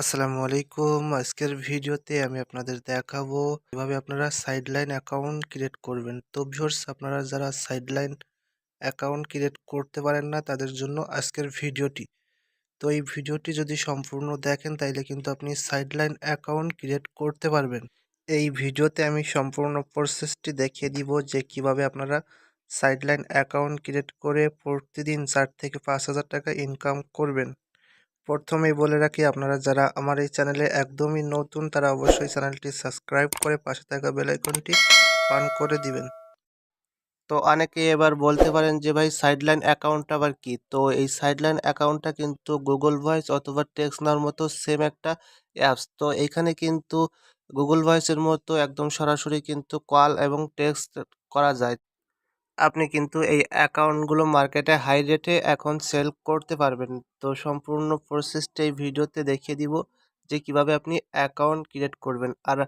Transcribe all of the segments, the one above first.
আসসালামু আলাইকুম। আজকের ভিডিওতে আমি আপনাদের দেখাবো কীভাবে আপনারা সাইডলাইন অ্যাকাউন্ট ক্রিয়েট করবেন। তো ভিউয়ার্স আপনারা যারা সাইডলাইন অ্যাকাউন্ট ক্রিয়েট করতে পারেন না, তাদের জন্য আজকের ভিডিওটি। তো এই ভিডিওটি যদি সম্পূর্ণ দেখেন, তাইলে কিন্তু আপনি সাইডলাইন অ্যাকাউন্ট ক্রিয়েট করতে পারবেন। এই ভিডিওতে আমি সম্পূর্ণ প্রসেসটি দেখিয়ে দিব যে কীভাবে আপনারা সাইডলাইন অ্যাকাউন্ট ক্রিয়েট করে প্রতিদিন চার থেকে পাঁচ হাজার টাকা ইনকাম করবেন। প্রথমেই বলে রাখি, আপনারা যারা আমার এই চ্যানেলে একদমই নতুন, তারা অবশ্যই চ্যানেলটি সাবস্ক্রাইব করে পাশে থাকা বেলাইকনটি অন করে দিবেন। তো অনেকে এবার বলতে পারেন যে, ভাই সাইডলাইন অ্যাকাউন্ট আবার কি? তো এই সাইডলাইন অ্যাকাউন্টটা কিন্তু গুগল ভয়েস অথবা টেক্সনার মতো সেম একটা অ্যাপস তো এখানে কিন্তু গুগল ভয়েসের মতো একদম সরাসরি কিন্তু কল এবং টেক্সট করা যায়। আপনি কিন্তু এই অ্যাকাউন্টগুলো মার্কেটে হাই রেটে এখন সেল করতে পারবেন। তো সম্পূর্ণ প্রসেসটা এই ভিডিওতে দেখিয়ে দিব যে কীভাবে আপনি অ্যাকাউন্ট ক্রিয়েট করবেন। আর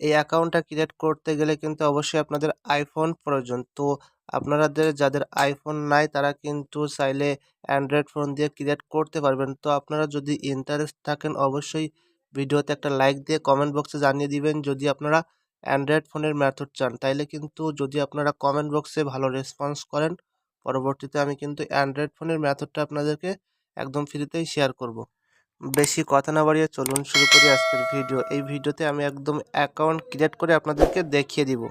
এই অ্যাকাউন্টটা ক্রিয়েট করতে গেলে কিন্তু অবশ্যই আপনাদের আইফোন প্রয়োজন। তো আপনাদের যাদের আইফোন নাই তারা কিন্তু চাইলে অ্যান্ড্রয়েড ফোন দিয়ে ক্রিয়েট করতে পারবেন। তো আপনারা যদি ইন্টারেস্ট থাকেন অবশ্যই ভিডিওতে একটা লাইক দিয়ে কমেন্ট বক্সে জানিয়ে দিবেন। যদি আপনারা অ্যান্ড্রয়েড ফোনের মেথড চান, তাইলে কিন্তু যদি আপনারা কমেন্ট বক্সে ভালো রেসপন্স করেন, পরবর্তীতে আমি কিন্তু অ্যান্ড্রয়েড ফোনের মেথডটা আপনাদেরকে একদম ফ্রিতেই শেয়ার করব। বেশি কথা না বাড়িয়ে চলুন শুরু করি আজকের ভিডিও এই ভিডিওতে আমি একদম অ্যাকাউন্ট ক্রিয়েট করে আপনাদেরকে দেখিয়ে দিব।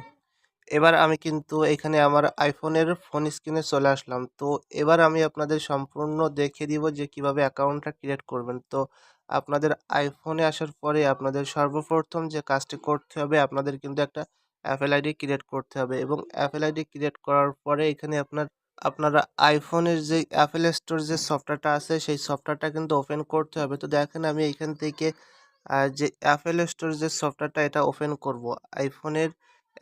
এবার আমি কিন্তু এখানে আমার আইফোনের ফোন স্ক্রিনে চলে আসলাম। তো এবার আমি আপনাদের সম্পূর্ণ দেখিয়ে দিব যে কীভাবে অ্যাকাউন্টটা ক্রিয়েট করবেন। তো আপনাদের আইফোনে আসার পরে আপনাদের সর্বপ্রথম যে কাজটি করতে হবে, আপনাদের কিন্তু একটা অ্যাপেল আইডি ক্রিয়েট করতে হবে এবং অ্যাপেল আইডি ক্রিয়েট করার পরে এখানে আপনার, আপনারা আইফোনের যে অ্যাপেল স্টোর যে সফটওয়্যারটা আছে, সেই সফটওয়্যারটা কিন্তু ওপেন করতে হবে। তো দেখেন আমি এখান থেকে যে অ্যাপেল স্টোর যে সফটওয়্যারটা এটা ওপেন করব। আইফোনের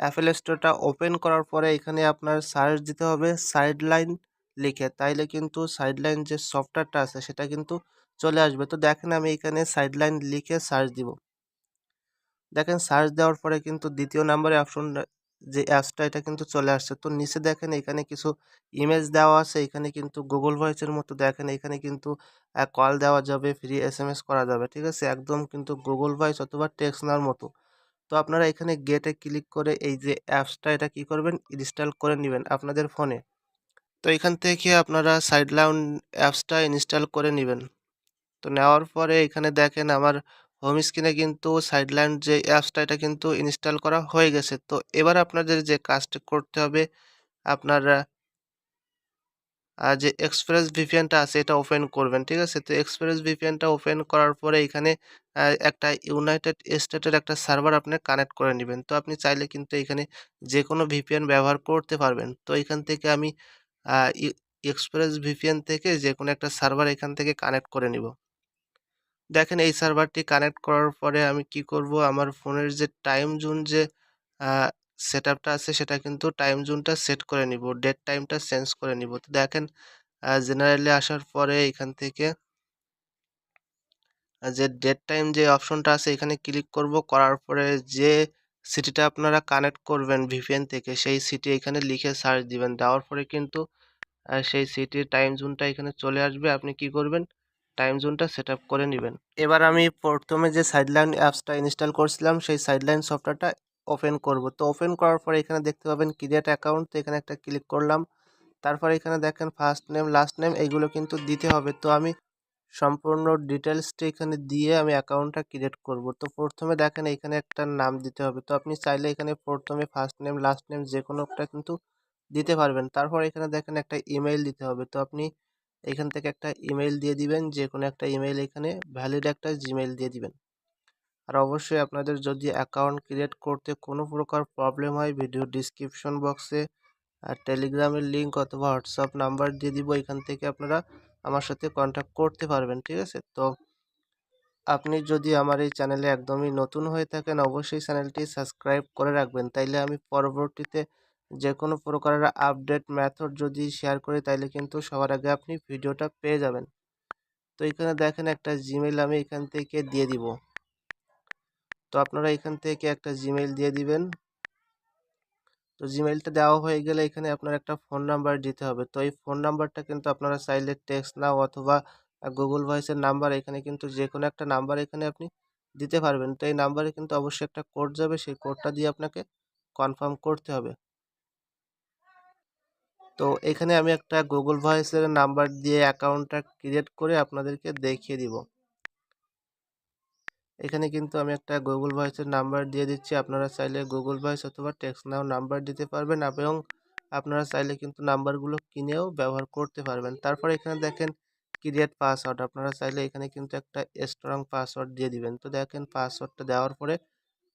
অ্যাপেল স্টোরটা ওপেন করার পরে এখানে আপনার সার্চ দিতে হবে সাইডলাইন লিখে। তাইলে কিন্তু সাইডলাইন যে সফটওয়্যারটা আছে, সেটা কিন্তু চলে আসবে। তো দেখেন আমি এখানে সাইডলাইন লিখে সার্চ দিব। দেখেন সার্চ দেওয়ার পরে কিন্তু দ্বিতীয় নাম্বারে অপশন যে অ্যাপসটা এটা কিন্তু চলে আসছে। তো নিচে দেখেন এখানে কিছু ইমেজ দেওয়া আছে। এখানে কিন্তু গুগল ভয়েসের মতো দেখেন এখানে কিন্তু কল দেওয়া যাবে ফ্রি এস এম এস করা যাবে। ঠিক আছে? একদম কিন্তু গুগল ভয়েস অথবা টেক্স নেওয়ার মতো। তো আপনারা এখানে গেটে ক্লিক করে এই যে অ্যাপসটা এটা কি করবেন? ইনস্টল করে নেবেন আপনাদের ফোনে তো এখান থেকে আপনারা সাইডলাউন অ্যাপসটা ইনস্টল করে নেবেন। তো নেওয়ার পরে এখানে দেখেন আমার হোম স্ক্রিনে কিন্তু সাইডলাইন যে অ্যাপসটা এটা কিন্তু ইনস্টল করা হয়ে গেছে। তো এবার আপনাদের যে কাজটা করতে হবে, আপনারা যে এক্সপ্রেস ভিপিএনটা আছে, এটা ওপেন করবেন, ঠিক আছে? তো এক্সপ্রেস ভিপিএনটা ওপেন করার পরে এখানে একটা ইউনাইটেড স্টেটের একটা সার্ভার আপনি কানেক্ট করে নেবেন। তো আপনি চাইলে কিন্তু এখানে যে কোনো ভিপিএন ব্যবহার করতে পারবেন। তো এখান থেকে আমি এক্সপ্রেস ভিপিএন থেকে যে কোনো একটা সার্ভার এখান থেকে কানেক্ট করে নিব। দেখেন এই সার্ভারটি কানেক্ট করার পরে আমি কি করব? আমার ফোনের যে টাইম জোন যে সেট আছে সেটা কিন্তু টাইম জোনটা সেট করে নিব, ডেট টাইমটা চেঞ্জ করে নিব। তো দেখেন জেনারেলি আসার পরে এখান থেকে যে ডেট টাইম যে অপশনটা আছে এখানে ক্লিক করব, করার পরে যে সিটিটা আপনারা কানেক্ট করবেন ভিপিএন থেকে সেই সিটি এখানে লিখে সার্চ দিবেন। দেওয়ার পরে কিন্তু সেই সিটির টাইম জোনটা এখানে চলে আসবে। আপনি কি করবেন? টাইম জোনটা সেট করে নেবেন। এবার আমি প্রথমে যে সাইডলাইন অ্যাপসটা ইনস্টল করছিলাম, সেই সাইডলাইন সফটওয়্যারটা ওপেন করব। তো ওপেন করার পরে এখানে দেখতে পাবেন ক্রিয়েট অ্যাকাউন্ট তো এখানে একটা ক্লিক করলাম। তারপরে এখানে দেখেন ফার্স্ট নেম লাস্ট নেম এইগুলো কিন্তু দিতে হবে। তো আমি সম্পূর্ণ ডিটেলসটা এখানে দিয়ে আমি অ্যাকাউন্টটা ক্রিয়েট করব। তো প্রথমে দেখেন এখানে একটা নাম দিতে হবে। তো আপনি চাইলে এখানে প্রথমে ফার্স্ট নেম লাস্ট নেম যে কোনো একটা কিন্তু দিতে পারবেন। তারপর এখানে দেখেন একটা ইমেইল দিতে হবে। তো আপনি এখান থেকে একটা ইমেইল দিয়ে দিবেন যে কোনো একটা ইমেইল এখানে ভ্যালিড একটা জিমেইল দিয়ে দিবেন। আর অবশ্যই আপনাদের যদি অ্যাকাউন্ট ক্রিয়েট করতে কোনো প্রকার প্রবলেম হয় ভিডিও ডিসক্রিপশন বক্সে আর টেলিগ্রামের লিঙ্ক অথবা হোয়াটসঅ্যাপ নাম্বার দিয়ে দিব, এখান থেকে আপনারা আমার সাথে কন্ট্যাক্ট করতে পারবেন, ঠিক আছে? তো আপনি যদি আমার এই চ্যানেলে একদমই নতুন হয়ে থাকেন, অবশ্যই চ্যানেলটি সাবস্ক্রাইব করে রাখবেন। তাইলে আমি পরবর্তীতে যে কোনো প্রকারের আপডেট মেথড যদি শেয়ার করি, তাইলে কিন্তু সবার আগে আপনি ভিডিওটা পেয়ে যাবেন। তো এখানে দেখেন একটা জিমেল আমি এখান থেকে দিয়ে দিব। তো আপনারা এখান থেকে একটা জিমেইল দিয়ে দিবেন। তো জিমেইলটা দেওয়া হয়ে গেলে এখানে আপনার একটা ফোন নাম্বার দিতে হবে। তো এই ফোন নাম্বারটা কিন্তু আপনারা চাইলে টেক্সট নাও অথবা গুগল ভয়েসের নাম্বার এখানে কিন্তু যে কোনো একটা নাম্বার এখানে আপনি দিতে পারবেন। তো এই নাম্বারে কিন্তু অবশ্যই একটা কোড যাবে। সেই কোডটা দিয়ে আপনাকে কনফার্ম করতে হবে। তো এখানে আমি একটা গুগল ভয়েসের নাম্বার দিয়ে অ্যাকাউন্টটা ক্রিয়েট করে আপনাদেরকে দেখিয়ে দিব। এখানে কিন্তু আমি একটা গুগল ভয়েসের নাম্বার দিয়ে দিচ্ছি। আপনারা চাইলে গুগল ভয়েস অথবা টেক্সট নাও নাম্বার দিতে পারবেন এবং আপনারা চাইলে কিন্তু নাম্বারগুলো কিনেও ব্যবহার করতে পারবেন। তারপরে এখানে দেখেন ক্রিয়েট পাসওয়ার্ড আপনারা চাইলে এখানে কিন্তু একটা স্ট্রং পাসওয়ার্ড দিয়ে দিবেন। তো দেখেন পাসওয়ার্ডটা দেওয়ার পরে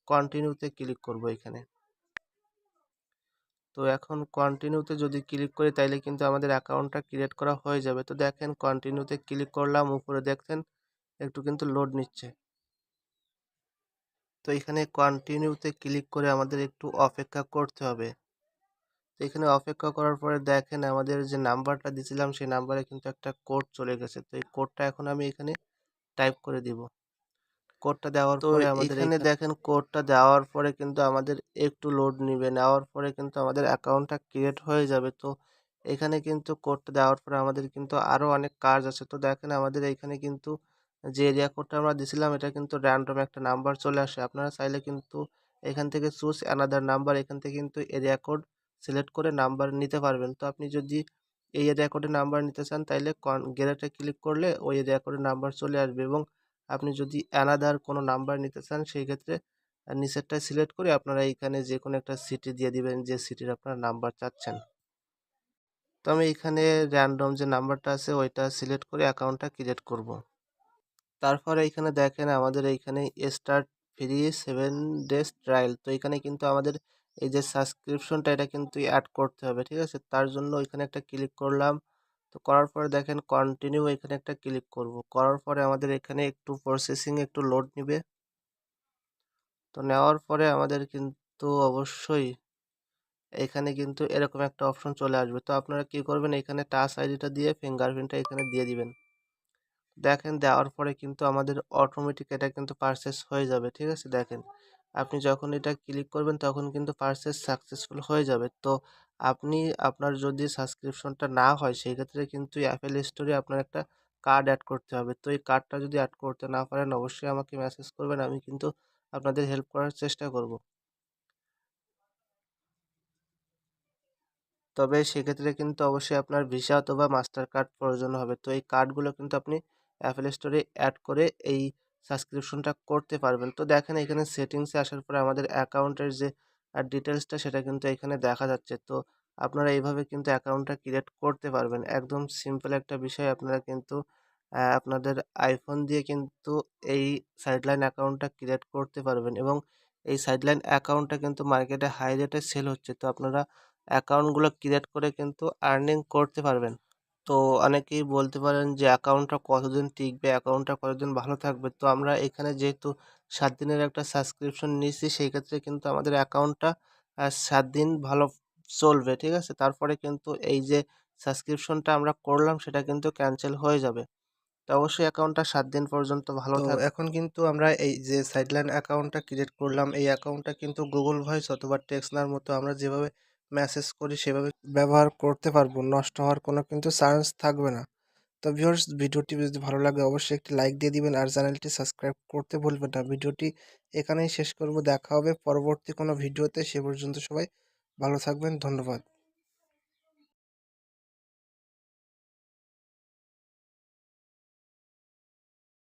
কন্টিনিউতে ক্লিক করব এখানে। তো এখন কন্টিনিউতে যদি ক্লিক করি তাইলে কিন্তু আমাদের অ্যাকাউন্টটা ক্রিয়েট করা হয়ে যাবে। তো দেখেন কন্টিনিউতে ক্লিক করলাম, উপরে দেখছেন একটু কিন্তু লোড নিচ্ছে। তো এখানে কন্টিনিউতে ক্লিক করে আমাদের একটু অপেক্ষা করতে হবে। তো এখানে অপেক্ষা করার পরে দেখেন আমাদের যে নাম্বারটা দিছিলাম, সেই নাম্বারে কিন্তু একটা কোড চলে গেছে। তো এই কোডটা এখন আমি এখানে টাইপ করে দিব। কোডটা দেওয়ার পরে আমাদের এখানে দেখেন কোডটা দেওয়ার পরে কিন্তু আমাদের একটু লোড নিবে। নেওয়ার পরে কিন্তু আমাদের অ্যাকাউন্টটা ক্রিয়েট হয়ে যাবে। তো এখানে কিন্তু কোডটা দেওয়ার পরে আমাদের কিন্তু আরও অনেক কাজ আছে। তো দেখেন আমাদের এখানে কিন্তু যে এরিয়া কোডটা আমরা দিছিলাম এটা কিন্তু র্যান্ডম একটা নাম্বার চলে আসে। আপনারা চাইলে কিন্তু এখান থেকে চুজ অ্যানাদার নাম্বার এখান থেকে কিন্তু এরিয়া কোড সিলেক্ট করে নাম্বার নিতে পারবেন। তো আপনি যদি এই এরিয়া কোডের নাম্বার নিতে চান তাইলে কন গেরেটে ক্লিক করলে ওই এরিয়া কোডের নাম্বার চলে আসবে এবং আপনি যদি অ্যানাদার কোনো নাম্বার নিতে চান, সেই ক্ষেত্রে নিচেরটায় সিলেক্ট করে আপনারা এইখানে যে কোনো একটা সিটি দিয়ে দিবেন, যে সিটির আপনার নাম্বার চাচ্ছেন। তো আমি এখানে র্যান্ডম যে নাম্বারটা আছে, ওইটা সিলেক্ট করে অ্যাকাউন্টটা ক্রিয়েট করব। তারপরে এইখানে দেখেন আমাদের এইখানে start free seven days trial তো এখানে কিন্তু আমাদের এই যে সাবস্ক্রিপশনটা এটা কিন্তু অ্যাড করতে হবে, ঠিক আছে? তার জন্য ওইখানে একটা ক্লিক করলাম। তো করার পরে দেখেন কন্টিনিউ এখানে একটা ক্লিক করব। করার পরে আমাদের এখানে একটু প্রসেসিং একটু লোড নিবে। তো নেওয়ার পরে আমাদের কিন্তু অবশ্যই এখানে কিন্তু এরকম একটা অপশন চলে আসবে। তো আপনারা কি করবেন? এখানে টাচ আইডিটা দিয়ে ফিঙ্গারপ্রিন্টটা এখানে দিয়ে দিবেন। দেখেন দেওয়ার পরে কিন্তু আমাদের অটোমেটিক এটা কিন্তু পারচেস হয়ে যাবে। ঠিক আছে? দেখেন আপনি যখন এটা ক্লিক করবেন, তখন কিন্তু পারচেস সাকসেসফুল হয়ে যাবে। তো আপনি, আপনার যদি সাবস্ক্রিপশনটা না হয় সেই ক্ষেত্রে কিন্তু অ্যাপেল স্টোরে আপনার একটা কার্ড অ্যাড করতে হবে। তো এই কার্ডটা যদি অ্যাড করতে না পারেন, অবশ্যই আমাকে মেসেজ করবেন, আমি কিন্তু আপনাদের হেল্প করার চেষ্টা করব। তবে সেক্ষেত্রে কিন্তু অবশ্যই আপনার ভিসা অথবা মাস্টার কার্ড প্রয়োজন হবে। তো এই কার্ডগুলো কিন্তু আপনি অ্যাপেল স্টোরে অ্যাড করে এই সাবস্ক্রিপশনটা করতে পারবেন। তো দেখেন এখানে সেটিংসে আসার পরে আমাদের অ্যাকাউন্টের যে ডিটেলসটা সেটা কিন্তু এখানে দেখা যাচ্ছে। তো আপনারা এইভাবে কিন্তু অ্যাকাউন্টটা ক্রিয়েট করতে পারবেন। একদম সিম্পল একটা বিষয় আপনারা কিন্তু আপনাদের আইফোন দিয়ে কিন্তু এই সাইডলাইন অ্যাকাউন্টটা ক্রিয়েট করতে পারবেন এবং এই সাইডলাইন অ্যাকাউন্টটা কিন্তু মার্কেটে হাই রেটে সেল হচ্ছে। তো আপনারা অ্যাকাউন্টগুলো ক্রিয়েট করে কিন্তু আর্নিং করতে পারবেন। তো অনেকেই বলতে পারেন যে অ্যাকাউন্টটা কতদিন টিকবে? অ্যাকাউন্টটা কতদিন ভালো থাকবে? তো আমরা এখানে যেহেতু সাত দিনের একটা সাবস্ক্রিপশন নিয়েছি সেই ক্ষেত্রে কিন্তু আমাদের অ্যাকাউন্টটা সাত দিন ভালো চলবে ঠিক আছে? তারপরে কিন্তু এই যে সাবস্ক্রিপশনটা আমরা করলাম সেটা কিন্তু ক্যান্সেল হয়ে যাবে। তো অবশ্যই অ্যাকাউন্টটা সাত দিন পর্যন্ত ভালো থাকবে। এখন কিন্তু আমরা এই যে সাইডলাইন অ্যাকাউন্টটা ক্রিয়েট করলাম এই অ্যাকাউন্টটা কিন্তু গুগল ভয়েস অথবা টেক্সনার মতো আমরা যেভাবে মেসেজ করি সেভাবে ব্যবহার করতে পারব, নষ্ট হওয়ার কোনো কিন্তু চান্স থাকবে না। তো ভিউয়ার্স ভিডিওটি যদি ভালো লাগে অবশ্যই একটি লাইক দিয়ে দিবেন আর চ্যানেলটি সাবস্ক্রাইব করতে ভুলবেন না। ভিডিওটি এখানেই শেষ করব, দেখা হবে পরবর্তী কোনো ভিডিওতে, সে পর্যন্ত সবাই ভালো থাকবেন, ধন্যবাদ।